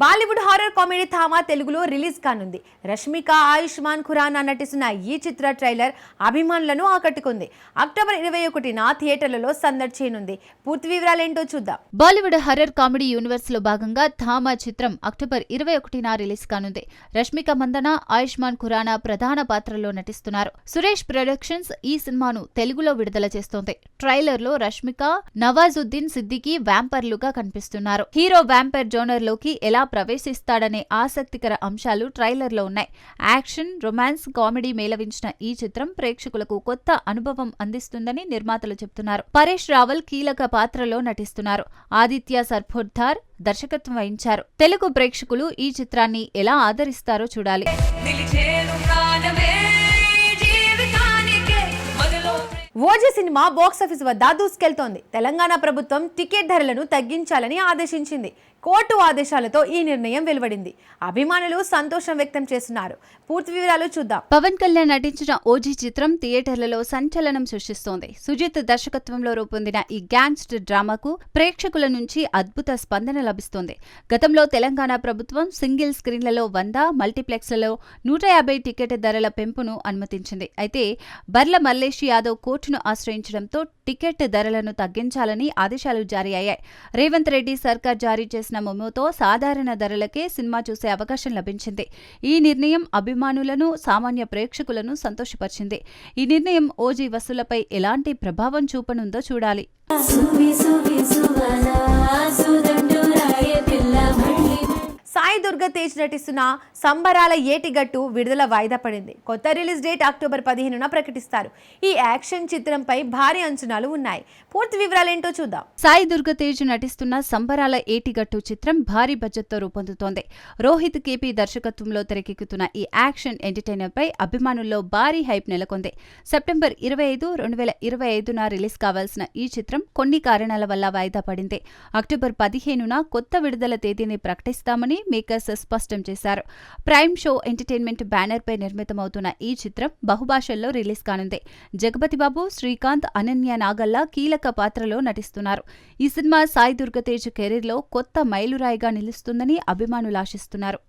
Bollywood horror comedy Thama తెలుగులో release కానుంది. రష్మిక ఆయుష్మాన్ ఖురానా నటిస్తున్న ఈ చిత్ర ట్రైలర్ అభిమానులను ఆకట్టుకుంది. అక్టోబర్ ఇరవై ఒకటిన థియేటర్లలో సందడి చేయనుంది. పూర్తి వివరాలేంటో చూద్దాం. బాలీవుడ్ హర్రర్ కామెడీ యూనివర్స్లో భాగంగా థామా చిత్రం అక్టోబర్ ఇరవై ఒకటిన రిలీజ్ కానుంది. రష్మిక మందన ఆయుష్మాన్ ఖురానా ప్రధాన పాత్రలో నటిస్తున్నారు. సురేష్ ప్రొడక్షన్స్ ఈ సినిమాను తెలుగులో విడుదల చేస్తోంది. ట్రైలర్లో రష్మిక నవాజుద్దీన్ సిద్దికి వ్యాంపర్లుగా కనిపిస్తున్నారు. హీరో వ్యాంపర్ జోనర్లోకి ఎలా ప్రవేశిస్తాడనే ఆసక్తికర అంశాలు ట్రైలర్లో ఉన్నాయి. యాక్షన్ రొమాన్స్ కామెడీ మేళవించిన ఈ చిత్రం ప్రేక్షకులకు కొత్త అనుభవం అందిస్తుందని నిర్మాతలు చెబుతున్నారు పరేష్ రావల్ కీలక పాత్రలో నటిస్తున్నారు. ఆదిత్య సర్ఫోద్దార్ దర్శకత్వం వహించారు. తెలుగు ప్రేక్షకులు ఈ చిత్రాన్ని ఎలా ఆదరిస్తారో చూడాలి. ఓజీ సినిమా బాక్సాఫీస్ వద్ద దూసుకెళ్తోంది. తెలంగాణ ప్రభుత్వం టికెట్ ధరలను తగ్గించాలని ఆదేశించింది. కోర్టు ఆదేశాలతో ఈ నిర్ణయం వెలువడింది. అభిమానులు సంతోషం వ్యక్తం చేస్తున్నారు. పూర్తి వివరాలు చూద్దాం. పవన్ కళ్యాణ్ నటించిన ఓజీ చిత్రం థియేటర్లలో సంచలనం సృష్టిస్తోంది. సుజిత్ దర్శకత్వంలో రూపొందిన ఈ గ్యాంగ్స్టర్ డ్రామాకు ప్రేక్షకుల నుంచి అద్భుత స్పందన లభిస్తోంది. గతంలో తెలంగాణ ప్రభుత్వం సింగిల్ స్క్రీన్లలో వంద మల్టీప్లెక్స్లలో నూట యాభై టికెట్ ధరల పెంపును అనుమతించింది. అయితే బర్ల మల్లేష్ యాదవ్ కోర్టును ఆశ్రయించడంతో టికెట్ ధరలను తగ్గించాలని ఆదేశాలు జారీ అయ్యాయి రేవంత్ రెడ్డి సర్కార్ జారీ చేసిన మెమోతో సాధారణ ధరలకే సినిమా చూసే అవకాశం లభించింది. ఈ నిర్ణయం అభిమానులను సామాన్య ప్రేక్షకులను సంతోషపరిచింది. ఈ నిర్ణయం ఓజీ వసూలపై ఎలాంటి ప్రభావం చూపనుందో చూడాలి. సాయి దుర్గ తేజ్ నటిస్తున్న సంబరాల ఏటిగట్టు విడుదల వాయిదా పడింది. కొత్త రిలీజ్ డేట్ అక్టోబర్ పదిహేనున ప్రకటిస్తారు. ఈ యాక్షన్ చిత్రంపై భారీ అంచనాలు ఉన్నాయి. పూర్తి వివరాలేంటో చూద్దాం. సాయి దుర్గ తేజ్ నటిస్తున్న సంబరాల ఏటిగట్టు చిత్రం భారీ బడ్జెట్తో రూపొందుతోంది. రోహిత్ కేపీ దర్శకత్వంలో తెరకెక్కుతున్న ఈ యాక్షన్ ఎంటర్టైనర్ పై అభిమానుల్లో భారీ హైప్ నెలకొంది. సెప్టెంబర్ ఇరవై ఐదు రెండు వేల ఇరవై ఐదున రిలీజ్ కావాల్సిన ఈ చిత్రం కొన్ని కారణాల వల్ల వాయిదా పడింది. అక్టోబర్ పదిహేనున కొత్త విడుదల తేదీని ప్రకటిస్తామని మేకర్స్ స్పష్టం చేశారు. ప్రైమ్ షో ఎంటర్టైన్మెంట్ బ్యానర్ పై నిర్మితమవుతున్న ఈ చిత్రం బహుభాషల్లో రిలీజ్ కానుంది. జగపతి బాబు శ్రీకాంత్ అనన్య నాగల్లా కీలక పాత్రలో నటిస్తున్నారు. ఈ సినిమా సాయి దుర్గతేజ్ కెరీర్లో కొత్త మైలురాయిగా నిలుస్తుందని అభిమానులు ఆశిస్తున్నారు.